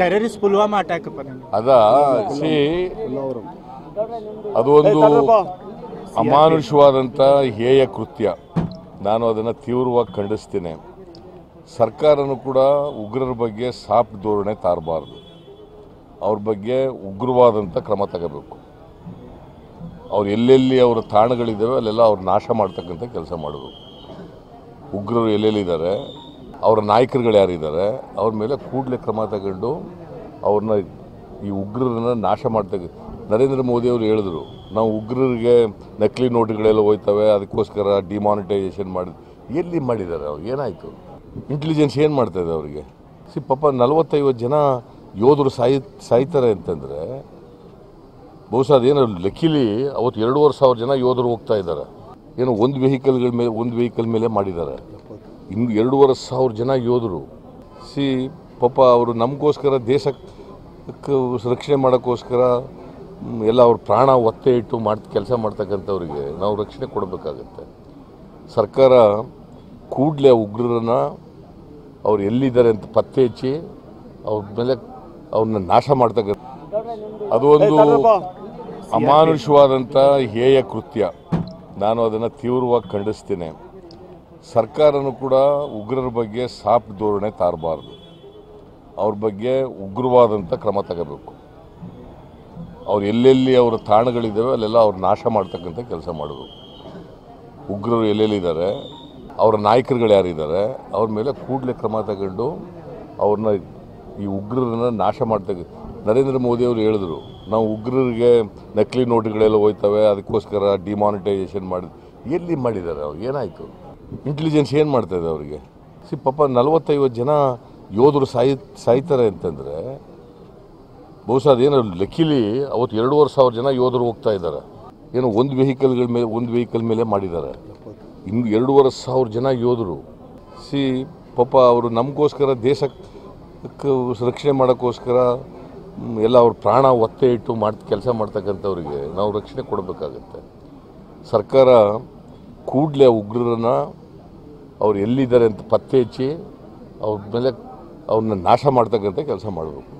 Terrorist Pulwama attack ಅದ ಸಿ ಅದು ಒಂದು ಅಮಾನುಷವಾದಂಥ ಹೇಯ ಕೃತ್ಯ. ನಾನು ಅದನ್ನು ತೀವ್ರವಾಗಿ ಖಂಡಿಸ್ತೇನೆ. ಸರ್ಕಾರನೂ ಕೂಡ ಉಗ್ರರ ಬಗ್ಗೆ ಸಾಫ್ಟ್ ಧೋರಣೆ ತಾರಬಾರ್ದು. ಅವ್ರ ಬಗ್ಗೆ ಉಗ್ರವಾದಂಥ ಕ್ರಮ ತಗೋಬೇಕು. ಅವ್ರು ಎಲ್ಲೆಲ್ಲಿ ಅವರ ತಾಣಗಳಿದ್ದಾವೆ ಅಲ್ಲೆಲ್ಲ ಅವ್ರು ನಾಶ ಮಾಡ್ತಕ್ಕಂಥ ಕೆಲಸ ಮಾಡಬೇಕು ಉಗ್ರರು ಎಲ್ಲೆಲ್ಲಿದ್ದಾರೆ? ಅವರ ನಾಯಕರುಗಳು ಯಾರಿದ್ದಾರೆ, ಅವ್ರ ಮೇಲೆ ಕೂಡಲೇ ಕ್ರಮ ತಗೊಂಡು ಅವ್ರನ್ನ ಈ ಉಗ್ರರನ್ನ ನಾಶ ಮಾಡ್ತಕ್ಕ ನರೇಂದ್ರ ಮೋದಿ ಅವರು ಹೇಳಿದ್ರು, ನಾವು ಉಗ್ರರಿಗೆ ನಕಲಿ ನೋಟುಗಳೆಲ್ಲ ಹೋಯ್ತವೆ, ಅದಕ್ಕೋಸ್ಕರ ಡಿಮಾನಿಟೈಸೇಷನ್ ಮಾಡಿದ್ರು ಎಲ್ಲಿ ಮಾಡಿದ್ದಾರೆ ಅವ್ರು? ಏನಾಯಿತು? ಇಂಟೆಲಿಜೆನ್ಸ್ ಏನು ಮಾಡ್ತಾಯಿದೆ ಅವರಿಗೆ? ಸಿ, ಪಾಪ ನಲವತ್ತೈವತ್ತು ಜನ ಯೋಧರು ಸಾಯಿ, ಸಾಯ್ತಾರೆ ಅಂತಂದರೆ, ಬಹುಶಃ ಅದೇನು ಲಕ್ಕಿಲಿ ಅವತ್ತು ಎರಡೂವರೆ ಸಾವಿರ ಜನ ಯೋಧರು ಹೋಗ್ತಾ ಇದ್ದಾರೆ. ಏನೋ ಒಂದು ವೆಹಿಕಲ್ಗಳ ಮೇಲೆ, ಒಂದು ವೆಹಿಕಲ್ ಮೇಲೆ ಮಾಡಿದ್ದಾರೆ. ಇನ್ನು ಎರಡೂವರೆ ಸಾವಿರ ಜನ ಯೋಧರು. ಸಿ, ಪಾಪ ಅವರು ನಮಗೋಸ್ಕರ ದೇಶಕ್ಕೆ ರಕ್ಷಣೆ ಮಾಡೋಕ್ಕೋಸ್ಕರ ಎಲ್ಲ ಅವ್ರ ಪ್ರಾಣ ಒತ್ತೆ ಇಟ್ಟು ಮಾಡಿ ಕೆಲಸ ಮಾಡ್ತಕ್ಕಂಥವ್ರಿಗೆ ನಾವು ರಕ್ಷಣೆ ಕೊಡಬೇಕಾಗತ್ತೆ. ಸರ್ಕಾರ ಕೂಡಲೇ ಉಗ್ರರನ್ನ ಅವ್ರು ಎಲ್ಲಿದ್ದಾರೆ ಅಂತ ಪತ್ತೆ ಹಚ್ಚಿ ಅವ್ರ ಮೇಲೆ ಅವ್ರನ್ನ ನಾಶ ಮಾಡ್ತಕ್ಕಂಥ ಅದು ಒಂದು ಅಮಾನುಷವಾದಂಥ ಹೇಯ ಕೃತ್ಯ. ನಾನು ಅದನ್ನು ತೀವ್ರವಾಗಿ ಖಂಡಿಸ್ತೇನೆ. ಸರ್ಕಾರನೂ ಕೂಡ ಉಗ್ರರ ಬಗ್ಗೆ ಸಾಪ್ ಧೋರಣೆ ತಾರಬಾರ್ದು. ಅವ್ರ ಬಗ್ಗೆ ಉಗ್ರವಾದಂಥ ಕ್ರಮ ತಗೋಬೇಕು. ಅವ್ರು ಎಲ್ಲೆಲ್ಲಿ ಅವರ ತಾಣಗಳಿದ್ದಾವೆ ಅಲ್ಲೆಲ್ಲ ಅವ್ರು ನಾಶ ಮಾಡ್ತಕ್ಕಂಥ ಕೆಲಸ ಮಾಡಬೇಕು. ಉಗ್ರರು ಎಲ್ಲೆಲ್ಲಿದ್ದಾರೆ, ಅವರ ನಾಯಕರುಗಳು ಯಾರಿದ್ದಾರೆ, ಅವ್ರ ಮೇಲೆ ಕೂಡಲೇ ಕ್ರಮ ತಗೊಂಡು ಅವ್ರನ್ನ ಈ ಉಗ್ರರನ್ನ ನಾಶ ಮಾಡ್ತಕ್ಕ, ನರೇಂದ್ರ ಮೋದಿ ಅವರು ಹೇಳಿದ್ರು, ನಾವು ಉಗ್ರರಿಗೆ ನಕಲಿ ನೋಟುಗಳೆಲ್ಲ ಹೋಯ್ತವೆ, ಅದಕ್ಕೋಸ್ಕರ ಡಿಮಾನಿಟೈಸೇಷನ್ ಮಾಡಿ ಎಲ್ಲಿ ಮಾಡಿದ್ದಾರೆ ಅವ್ರು? ಏನಾಯಿತು? ಇಂಟೆಲಿಜೆನ್ಸ್ ಏನು ಮಾಡ್ತಾಯಿದೆ ಅವರಿಗೆ? ಸಿ ಪಾಪ ನಲವತ್ತೈವತ್ತು ಜನ ಯೋಧರು ಸಾಯಿ, ಸಾಯ್ತಾರೆ ಅಂತಂದರೆ ಬಹುಶಃ ಅದೇನು ಲಕ್ಕಿಲಿ ಅವತ್ತು ಎರಡೂವರೆ ಸಾವಿರ ಜನ ಯೋಧರು ಹೋಗ್ತಾ ಇದ್ದಾರೆ. ಏನೋ ಒಂದು ವೆಹಿಕಲ್ಗಳ ಮೇಲೆ, ಒಂದು ವೆಹಿಕಲ್ ಮೇಲೆ ಮಾಡಿದ್ದಾರೆ. ಇನ್ನು ಎರಡೂವರೆ ಸಾವಿರ ಜನ ಯೋಧರು. ಸಿ ಪಾಪ ಅವರು ನಮಗೋಸ್ಕರ ದೇಶಕ್ಕೆ ರಕ್ಷಣೆ ಮಾಡೋಕ್ಕೋಸ್ಕರ ಎಲ್ಲ ಅವ್ರ ಪ್ರಾಣ ಒತ್ತೆ ಇಟ್ಟು ಮಾಡ್, ಕೆಲಸ ಮಾಡ್ತಕ್ಕಂಥವ್ರಿಗೆ ನಾವು ರಕ್ಷಣೆ ಕೊಡಬೇಕಾಗತ್ತೆ. ಸರ್ಕಾರ ಕೂಡಲೇ ಉಗ್ರರನ್ನ ಅವ್ರು ಎಲ್ಲಿದ್ದಾರೆ ಅಂತ ಪತ್ತೆ ಹಚ್ಚಿ ಅವ್ರ ಮೇಲೆ ಅವ್ರನ್ನ ನಾಶ ಮಾಡ್ತಕ್ಕಂಥ ಕೆಲಸ ಮಾಡಬೇಕು.